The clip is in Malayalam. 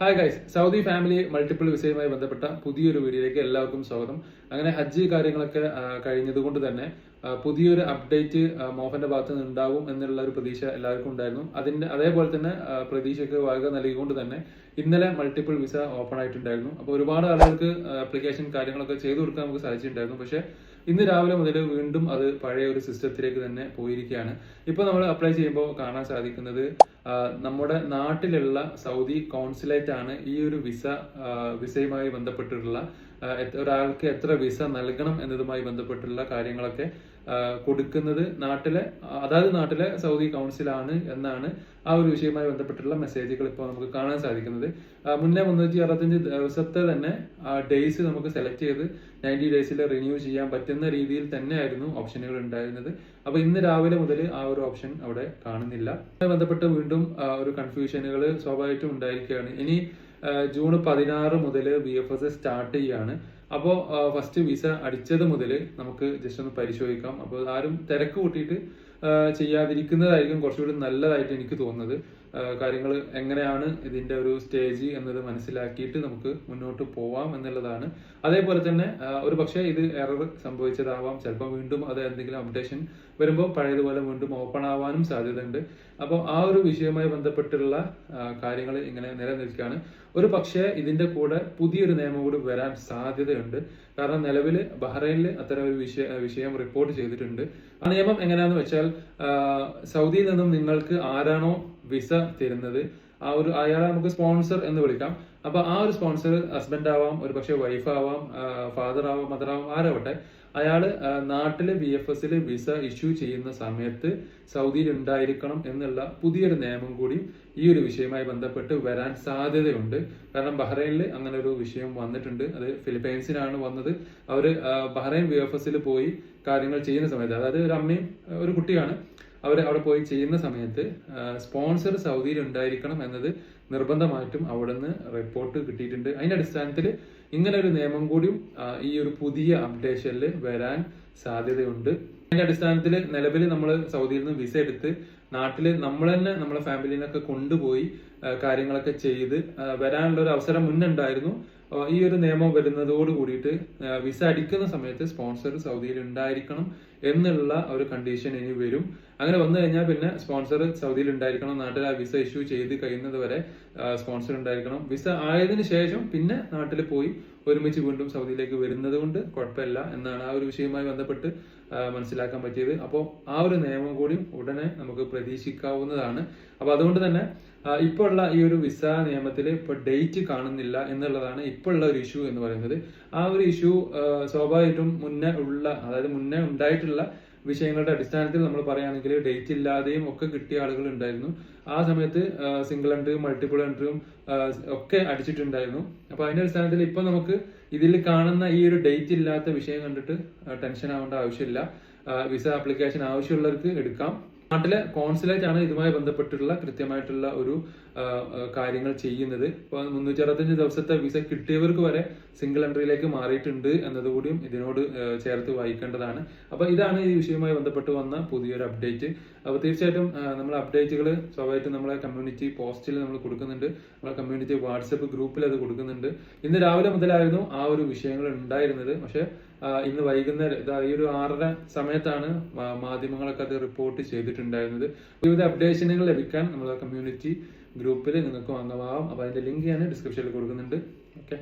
Hi guys Saudi family multiple വിസയുമായി ബന്ധപ്പെട്ട പുതിയൊരു വീഡിയോയിലേക്ക് എല്ലാവർക്കും സ്വാഗതം. അങ്ങനെ ഹജ്ജ് കാര്യങ്ങളൊക്കെ കഴിഞ്ഞതുകൊണ്ട് തന്നെ പുതിയൊരു അപ്ഡേറ്റ് മോഹന്റെ ഭാഗത്ത് നിന്ന് ഉണ്ടാവും എന്നുള്ള ഒരു പ്രതീക്ഷ എല്ലാവർക്കും ഉണ്ടായിരുന്നു. അതിന്റെ അതേപോലെ തന്നെ പ്രതീക്ഷയ്ക്ക് വക നൽകിക്കൊണ്ട് തന്നെ ഇന്നലെ മൾട്ടിപ്പിൾ വിസ ഓപ്പൺ ആയിട്ടുണ്ടായിരുന്നു. അപ്പോൾ ഒരുപാട് ആളുകൾക്ക് അപ്ലിക്കേഷൻ കാര്യങ്ങളൊക്കെ ചെയ്തു കൊടുക്കാൻ നമുക്ക് സാധിച്ചിട്ടുണ്ടായിരുന്നു. പക്ഷേ ഇന്ന് രാവിലെ മുതൽ വീണ്ടും അത് പഴയ ഒരു സിസ്റ്റത്തിലേക്ക് തന്നെ പോയിരിക്കുകയാണ്. ഇപ്പൊ നമ്മൾ അപ്ലൈ ചെയ്യുമ്പോൾ കാണാൻ സാധിക്കുന്നത് നമ്മുടെ നാട്ടിലുള്ള സൗദി കോൺസുലേറ്റ് ആണ് ഈ ഒരു വിസ വിസയുമായി ബന്ധപ്പെട്ടിട്ടുള്ള ഒരാൾക്ക് എത്ര വിസ നൽകണം എന്നതുമായി ബന്ധപ്പെട്ടുള്ള കാര്യങ്ങളൊക്കെ കൊടുക്കുന്നത് നാട്ടിലെ അതായത് നാട്ടിലെ സൗദി കൗൺസിലാണ് എന്നാണ് ആ ഒരു വിഷയവുമായി ബന്ധപ്പെട്ടുള്ള മെസ്സേജുകൾ ഇപ്പോൾ നമുക്ക് കാണാൻ സാധിക്കുന്നത്. മുന്നേ മുന്നൂറ്റി അറുപത്തഞ്ച് ദിവസത്തെ തന്നെ ആ ഡേയ്സ് നമുക്ക് സെലക്ട് ചെയ്ത് നയന്റി ഡേയ്സിൽ റിന്യൂ ചെയ്യാൻ പറ്റുന്ന രീതിയിൽ തന്നെയായിരുന്നു ഓപ്ഷനുകൾ ഉണ്ടായിരുന്നത്. അപ്പോൾ ഇന്ന് രാവിലെ മുതൽ ആ ഒരു ഓപ്ഷൻ അവിടെ കാണുന്നില്ല. അതുമായി ബന്ധപ്പെട്ട് വീണ്ടും ഒരു കൺഫ്യൂഷനുകൾ സ്വാഭാവികമായിട്ടും ഉണ്ടായിരിക്കുകയാണ്. ഇനി ജൂൺ പതിനാറ് മുതൽ ബി എഫ് എസ് സ്റ്റാർട്ട് ചെയ്യാണ്. അപ്പോൾ ഫസ്റ്റ് വിസ അടിച്ചത് മുതൽ നമുക്ക് ജസ്റ്റ് ഒന്ന് പരിശോധിക്കാം. അപ്പോൾ ആരും തിരക്ക് കൂട്ടിയിട്ട് ചെയ്യാതിരിക്കുന്നതായിരിക്കും കുറച്ചുകൂടി നല്ലതായിട്ട് എനിക്ക് തോന്നുന്നത്. കാര്യങ്ങൾ എങ്ങനെയാണ് ഇതിന്റെ ഒരു സ്റ്റേജ് എന്നത് മനസ്സിലാക്കിയിട്ട് നമുക്ക് മുന്നോട്ട് പോവാം എന്നുള്ളതാണ്. അതേപോലെ തന്നെ ഒരു പക്ഷേ ഇത് എറർ സംഭവിച്ചതാവാം. ചിലപ്പോൾ വീണ്ടും അത് എന്തെങ്കിലും അപ്ഡേഷൻ വരുമ്പോൾ പഴയതുപോലെ വീണ്ടും ഓപ്പൺ ആവാനും സാധ്യതയുണ്ട്. അപ്പോൾ ആ ഒരു വിഷയവുമായി ബന്ധപ്പെട്ടുള്ള കാര്യങ്ങൾ ഇങ്ങനെ നിലനിൽക്കുകയാണ്. ഒരു പക്ഷേ ഇതിന്റെ കൂടെ പുതിയൊരു നിയമം കൂടി വരാൻ സാധ്യതയുണ്ട് കാരണം നിലവിൽ ബഹ്റൈനിൽ അത്തരം ഒരു വിഷയ വിഷയം റിപ്പോർട്ട് ചെയ്തിട്ടുണ്ട്. ആ നിയമം എങ്ങനെയാന്ന് വെച്ചാൽ സൗദിയിൽ നിന്നും നിങ്ങൾക്ക് ആരാണോ വിസ തരുന്നത് ആ ഒരു അയാളെ നമുക്ക് സ്പോൺസർ എന്ന് വിളിക്കാം. അപ്പൊ ആ ഒരു സ്പോൺസർ ഹസ്ബൻഡ് ആവാം ഒരു പക്ഷേ വൈഫ് ആവാം ഫാദർ ആവാം മദർ ആവാം ആരാവട്ടെ അയാൾ നാട്ടിൽ ബി എഫ് എസിൽ വിസ ഇഷ്യൂ ചെയ്യുന്ന സമയത്ത് സൗദിയിൽ ഉണ്ടായിരിക്കണം എന്നുള്ള പുതിയൊരു നിയമം കൂടി ഈ ഒരു വിഷയവുമായി ബന്ധപ്പെട്ട് വരാൻ സാധ്യതയുണ്ട്. കാരണം ബഹ്റൈനിൽ അങ്ങനെ ഒരു വിഷയം വന്നിട്ടുണ്ട്. അത് ഫിലിപ്പൈൻസിനാണ് വന്നത്. അവർ ബഹ്റൈൻ ബി എഫ് എസിൽ പോയി കാര്യങ്ങൾ ചെയ്യുന്ന സമയത്ത് അതായത് ഒരു അമ്മയും ഒരു കുട്ടിയാണ്. അവർ അവിടെ പോയി ചെയ്യുന്ന സമയത്ത് സ്പോൺസർ സൗദിയിൽ ഉണ്ടായിരിക്കണം എന്നത് നിർബന്ധമായിട്ടും അവിടെ നിന്ന് റിപ്പോർട്ട് കിട്ടിയിട്ടുണ്ട്. അതിന്റെ അടിസ്ഥാനത്തിൽ ഇങ്ങനെ ഒരു നിയമം കൂടിയും ഈ ഒരു പുതിയ അപ്ഡേഷനിൽ വരാൻ സാധ്യതയുണ്ട്. അതിന്റെ അടിസ്ഥാനത്തിൽ നിലവിൽ നമ്മൾ സൗദിയിൽ നിന്ന് വിസ എടുത്ത് നാട്ടിൽ നമ്മൾ തന്നെ നമ്മളെ ഫാമിലിനൊക്കെ കൊണ്ടുപോയി കാര്യങ്ങളൊക്കെ ചെയ്ത് വരാനുള്ള ഒരു അവസരം മുന്നുണ്ടായിരുന്നു. ഈ ഒരു നിയമം വരുന്നതോട് കൂടിയിട്ട് വിസ അടിക്കുന്ന സമയത്ത് സ്പോൺസർ സൗദിയിൽ ഉണ്ടായിരിക്കണം എന്നുള്ള ഒരു കണ്ടീഷൻ ഇനി വരും. അങ്ങനെ വന്നു കഴിഞ്ഞാൽ പിന്നെ സ്പോൺസർ സൗദിയിൽ ഉണ്ടായിരിക്കണം നാട്ടിൽ ആ വിസ ഇഷ്യൂ ചെയ്ത് കഴിയുന്നത് വരെ സ്പോൺസർ ഉണ്ടായിരിക്കണം. വിസ ആയതിനു ശേഷം പിന്നെ നാട്ടിൽ പോയി ഒരുമിച്ച് വീണ്ടും സൗദിയിലേക്ക് വരുന്നത് കൊണ്ട് കുഴപ്പമില്ല എന്നാണ് ആ ഒരു വിഷയവുമായി ബന്ധപ്പെട്ട് മനസ്സിലാക്കാൻ പറ്റിയത്. അപ്പോൾ ആ ഒരു നിയമം കൂടി ഉടനെ നമുക്ക് പ്രതീക്ഷിക്കാവുന്നതാണ്. അപ്പൊ അതുകൊണ്ട് തന്നെ ഇപ്പോൾ ഉള്ള ഈ ഒരു വിസ നിയമത്തിൽ ഇപ്പൊ ഡേറ്റ് കാണുന്നില്ല എന്നുള്ളതാണ് ഇപ്പോൾ ഉള്ള ഒരു ഇഷ്യൂ എന്ന് പറയുന്നത്. ആ ഒരു ഇഷ്യൂ സ്വാഭാവികമായിട്ടും മുന്നേ ഉള്ള അതായത് മുന്നേ ഉണ്ടായിട്ടുള്ള വിഷയങ്ങളുടെ അടിസ്ഥാനത്തിൽ നമ്മൾ പറയുകയാണെങ്കിൽ ഡേറ്റ് ഇല്ലാതെയും ഒക്കെ കിട്ടിയ ആളുകൾ ഉണ്ടായിരുന്നു. ആ സമയത്ത് സിംഗിൾ എൻട്രിയും മൾട്ടിപ്പിൾ എൻട്രിയും ഒക്കെ അടിച്ചിട്ടുണ്ടായിരുന്നു. അപ്പൊ അതിന്റെ അടിസ്ഥാനത്തിൽ ഇപ്പൊ നമുക്ക് ഇതിൽ കാണുന്ന ഈ ഒരു ഡേറ്റ് ഇല്ലാത്ത വിഷയം കണ്ടിട്ട് ടെൻഷൻ ആവേണ്ട ആവശ്യമില്ല. വിസ ആപ്ലിക്കേഷൻ ആവശ്യമുള്ളവർക്ക് എടുക്കാം. നാട്ടിലെ കോൺസുലേറ്റ് ആണ് ഇതുമായി ബന്ധപ്പെട്ടിട്ടുള്ള കൃത്യമായിട്ടുള്ള ഒരു കാര്യങ്ങൾ ചെയ്യുന്നത്. ഇപ്പൊ മുന്നൂറ്റി അറുപത്തഞ്ച് ദിവസത്തെ വിസ കിട്ടിയവർക്ക് വരെ സിംഗിൾ എൻട്രിയിലേക്ക് മാറിയിട്ടുണ്ട് എന്നതുകൂടിയും ഇതിനോട് ചേർത്ത് വായിക്കേണ്ടതാണ്. അപ്പൊ ഇതാണ് ഈ വിഷയവുമായി ബന്ധപ്പെട്ട് വന്ന പുതിയൊരു അപ്ഡേറ്റ്. അപ്പൊ തീർച്ചയായിട്ടും നമ്മൾ അപ്ഡേറ്റുകൾ സ്വാഭാവികമായിട്ടും നമ്മളെ കമ്മ്യൂണിറ്റി പോസ്റ്റിൽ നമ്മൾ കൊടുക്കുന്നുണ്ട്. നമ്മളെ കമ്മ്യൂണിറ്റി വാട്സപ്പ് ഗ്രൂപ്പിൽ അത് കൊടുക്കുന്നുണ്ട്. ഇന്ന് രാവിലെ മുതലായിരുന്നു ആ ഒരു വിഷയങ്ങൾ ഉണ്ടായിരുന്നത്. പക്ഷെ ഇന്ന് വൈകുന്നേരം ഇതാ ഈ ഒരു ആറര സമയത്താണ് മാധ്യമങ്ങളൊക്കെ അത് റിപ്പോർട്ട് ചെയ്തിട്ടുണ്ടായിരുന്നത്. വിവിധ അപ്ഡേഷനുകൾ ലഭിക്കാൻ നമ്മുടെ കമ്മ്യൂണിറ്റി ഗ്രൂപ്പിൽ നിങ്ങൾക്ക് അംഗമാവാം അപ്പൊ അതിന്റെ ലിങ്ക് ഞാൻ ഡിസ്ക്രിപ്ഷനിൽ കൊടുക്കുന്നുണ്ട്. ഓക്കെ